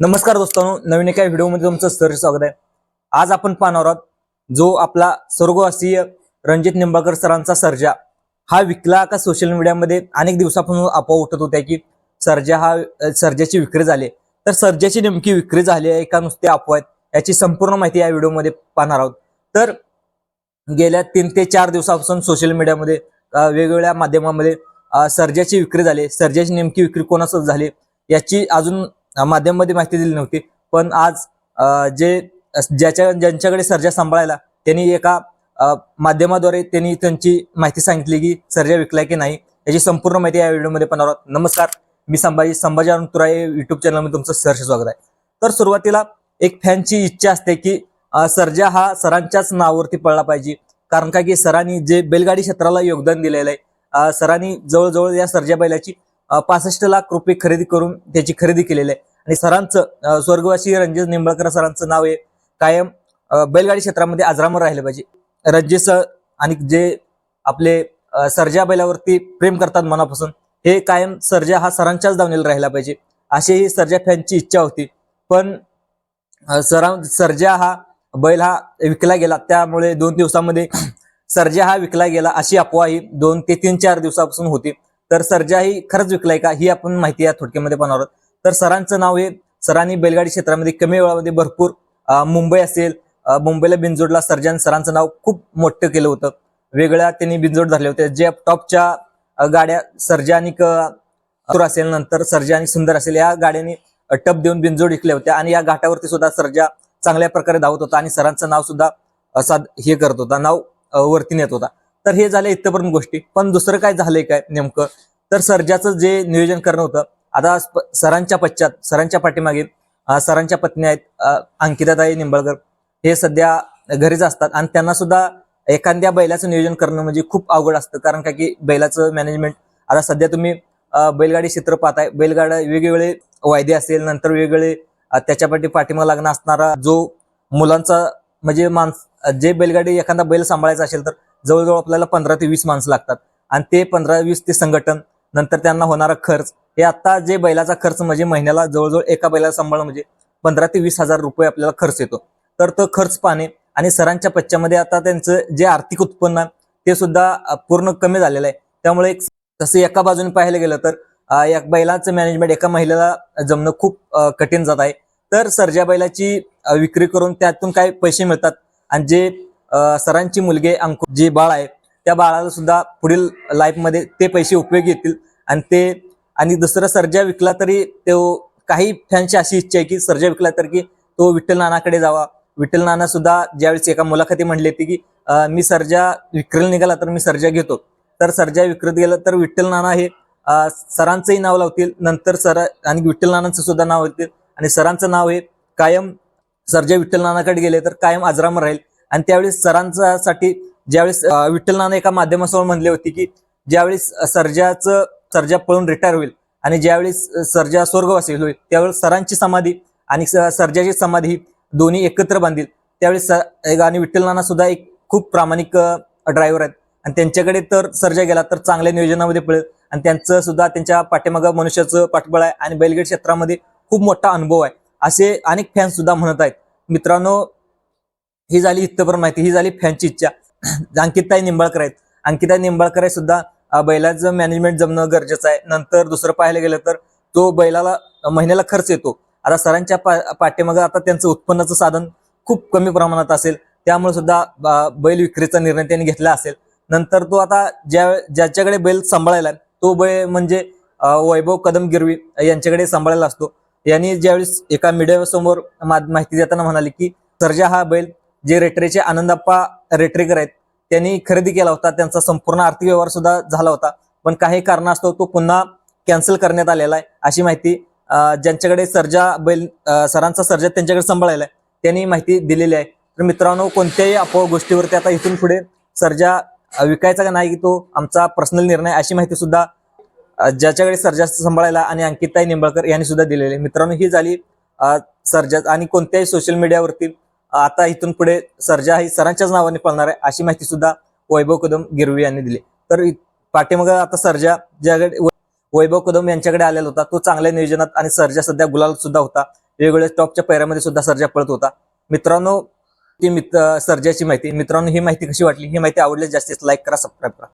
नमस्कार दोस्तांनो नवीन एका व्हिडिओमध्ये तुमचं सर स्वागत आहे. आज आपण पाहणार आहोत जो आपला स्वर्गवासीय रणजित निंबाळकर सरांचा सर्जा. हा विकला का सोशल मीडियामध्ये अनेक दिवसापासून अफवा उठत होत्या की सर्जा हा सर्जाची विक्री झाली तर सर्जाची नेमकी विक्री झाली आहे का नुसते अफवा आहेत याची संपूर्ण माहिती या व्हिडिओमध्ये पाहणार आहोत. तर गेल्या तीन ते चार दिवसापासून सोशल मीडियामध्ये वेगवेगळ्या माध्यमामध्ये सर्जाची विक्री झाली सर्जाची नेमकी विक्री कोणासोबत झाली याची अजून माध्यमामध्ये माहिती दिली नव्हती. पण आज जे ज्याच्या ज्यांच्याकडे सर्जा सांभाळायला त्यांनी एका माध्यमाद्वारे त्यांनी त्यांची माहिती सांगितली की सर्जा विकलाय की नाही याची संपूर्ण माहिती या व्हिडिओमध्ये पाहणार आहोत. नमस्कार मी संभाजी संभाजी अनंतराय युट्यूब चॅनलमध्ये तुमचं सहर्ष स्वागत आहे. तर सुरुवातीला एक फॅनची इच्छा असते की सर्जा हा सरांच्याच नावावरती पडला पाहिजे. कारण का की सरांनी जे बैलगाडी क्षेत्राला योगदान दिलेलं आहे सरांनी जवळजवळ या सर्जा बैलाची पासष्ट लाख रुपये खरेदी करून त्याची खरेदी केलेली आहे. आणि सरांचं स्वर्गवासी रणजित निंबळकर सरांचं नाव आहे कायम बैलगाडी क्षेत्रामध्ये आजरामर राहिलं पाहिजे. रणजित सर आणि जे आपले सर्जा बैलावरती प्रेम करतात मनापासून हे कायम सर्जा हा सरांच्याच दावणीला राहिला पाहिजे. अशी ही सर्जा फॅनची इच्छा होती. पण सरां सर्जा हा बैल हा विकला गेला. त्यामुळे दोन दिवसामध्ये सर्जा हा विकला गेला अशी अफवा ही दोन ते तीन चार दिवसापासून होती. तर सर्जा ही खरंच विकलाय का ही आपण माहिती या थोडक्यामध्ये पाहणार आहोत. तर सरांचं नाव हे सरांनी बैलगाडी क्षेत्रामध्ये कमी वेळामध्ये भरपूर मुंबई असेल मुंबईला बिंजोडला सर्जन सरांचं नाव खूप मोठं केलं होतं. वेगळ्या त्यांनी बिंजोड धरले होते. जे टॉपच्या गाड्या सर्जा आणि असेल नंतर सर्जा आणि सुंदर असेल या गाड्यांनी टप देऊन बिंजोड विकल्या होत्या आणि या घाटावरती सुद्धा सर्जा चांगल्या प्रकारे धावत होता आणि सरांचं नाव सुद्धा असा हे करत होता नाव वरती नेत होता. तर हे झालं इथपर्यंत गोष्टी. पण दुसरं काय झालंय काय नेमकं? तर सर्जाचं जे नियोजन करणं होतं आता सरांच्या पश्चात सरांच्या पाठीमागे सरांच्या पत्नी आहेत अंकिताताई निंबळकर. हे सध्या घरीच असतात आणि त्यांना सुद्धा एखाद्या बैलाचं नियोजन करणं म्हणजे खूप अवघड असतं. कारण का की बैलाचं मॅनेजमेंट आता सध्या तुम्ही बैलगाडी क्षेत्र पाहताय. बैलगाड्या वेगवेगळे वायदे असेल नंतर वेगवेगळे त्याच्यापाठी त्याच्या पाठी लागणं असणारा जो मुलांचा म्हणजे माणस जे बैलगाडी एखादा बैल सांभाळायचा असेल तर जवळजवळ आपल्याला पंधरा ते वीस माणसं लागतात. आणि ते पंधरा वीस ते संघटन नंतर त्यांना होणारा खर्च हे आता जे बैलाचा खर्च म्हणजे महिन्याला जवळजवळ एका बैलाला सांभाळणं म्हणजे पंधरा ते वीस हजार रुपये आपल्याला खर्च येतो. तर तो खर्च पाहणे आणि सरांच्या पच्च्यामध्ये आता त्यांचं जे आर्थिक उत्पन्न आहे ते सुद्धा पूर्ण कमी झालेलं आहे. त्यामुळे एक तसं एका बाजूने पाहायला गेलं तर या बैलाचं मॅनेजमेंट एका महिलेला जमणं खूप कठीण जात आहे. तर सर्जा बैलाची विक्री करून त्यातून काय पैसे मिळतात आणि जे सरांची मुलगी अंकु अंकुर जे बाळ आहे त्या बाळाला सुद्धा पुढील लाईफमध्ये ते पैसे उपयोगी येतील आणि ते आणि दुसरं सर्जा विकला तरी तो काही फॅनची अशी इच्छा आहे की सर्जा विकला तर की तो विठ्ठल नानाकडे जावा. विठ्ठल नाना सुद्धा ज्यावेळेस एका मुलाखती म्हणली होती की मी सर्जा विक्रीला निघाला तर मी सर्जा घेतो. तर सर्जा विक्रीत गेलं तर विठ्ठल नाना हे सरांचंही नाव लावतील. नंतर सर आणि विठ्ठल नानांचं सुद्धा नाव होतील. आणि सरांचं नाव हे कायम सर्जा विठ्ठल नानाकडे गेले तर कायम आजरामर राहील. आणि त्यावेळेस सरांसाठी ज्यावेळेस विठ्ठल नाना एका माध्यमासमोर म्हणले होते की ज्यावेळेस सर्जाचं सर्जा पळून रिटायर होईल. आणि ज्यावेळेस सर्जा स्वर्गवासी होईल त्यावेळी सरांची समाधी आणि सर्जाची समाधी दोन्ही एकत्र बांधील. त्यावेळी स- आणि विठ्ठल नाना सुद्धा एक खूप प्रामाणिक ड्रायव्हर आहेत. आणि त्यांच्याकडे तर सर्जा गेला तर चांगल्या नियोजनामध्ये पळेल. आणि त्यांचं सुद्धा त्यांच्या पाठीमागं मनुष्याचं पाठबळ आहे आणि बैलगड क्षेत्रामध्ये खूप मोठा अनुभव आहे. असे अनेक फॅन्स सुद्धा म्हणत आहेत. मित्रांनो ही झाली इथपर्यंत माहिती. ही झाली फॅनची इच्छा. अंकिताई निंबाळकर आहेत. अंकिताई निंबाळकर सुद्धा बैलाचं मॅनेजमेंट जमणं गरजेचं आहे. नंतर दुसरं पाहायला गेलं तर तो बैलाला महिन्याला खर्च येतो. आता सरांच्या पा- पाठीमागं आता त्यांचं उत्पन्नाचं साधन खूप कमी प्रमाणात असेल. त्यामुळे सुद्धा बैल विक्रीचा निर्णय त्यांनी घेतला असेल. नंतर तो आता ज्या ज्याच्याकडे बैल सांभाळायला तो बैल म्हणजे वैभव कदम गिरवी यांच्याकडे सांभाळायला असतो. यांनी ज्यावेळेस एका मीडियासमोर मा- माहिती देताना म्हणाले की सर्जा हा बैल जे रेटरेचे आनंदाप्पा रेटरेकर आहेत त्यांनी खरेदी केला होता. त्यांचा संपूर्ण आर्थिक व्यवहार सुद्धा झाला होता. पण काही कारणास्तव तो पुन्हा कॅन्सल करण्यात आलेला आहे. अशी माहिती ज्यांच्याकडे सर्जा बैल सरांचा सर्जा त्यांच्याकडे सांभाळलेला आहे त्यांनी माहिती दिलेली आहे. तर मित्रांनो कोणत्याही अपोह गोष्टीवरती आता इथून पुढे सर्जा विकायचा का नाही की तो आमचा पर्सनल निर्णय अशी माहिती सुद्धा ज्याच्याकडे सर्जा सांभाळायला आणि अंकिताई निंबाळकर यांनी सुद्धा दिलेली आहे. मित्रांनो ही झाली सर्जा आणि कोणत्याही सोशल मीडियावरती आता इथून पुढे सर्जा ही सरांच्याच नावाने पळणार आहे अशी माहिती सुद्धा वैभव कदम गिरवी यांनी दिली. तर इ- पाठीमाग आता सर्जा ज्याकडे वैभव कदम यांच्याकडे आलेला होता तो चांगल्या नियोजनात आणि सर्जा सध्या गुलाल सुद्धा होता. वेगवेगळ्या टॉपच्या पैऱ्यामध्ये सुद्धा सर्जा पळत होता. मित्रांनो ती मित्र सर्जाची माहिती मित्रांनो ही माहिती कशी वाटली? ही माहिती आवडल्यास जास्तीत लाईक करा सबस्क्राईब करा.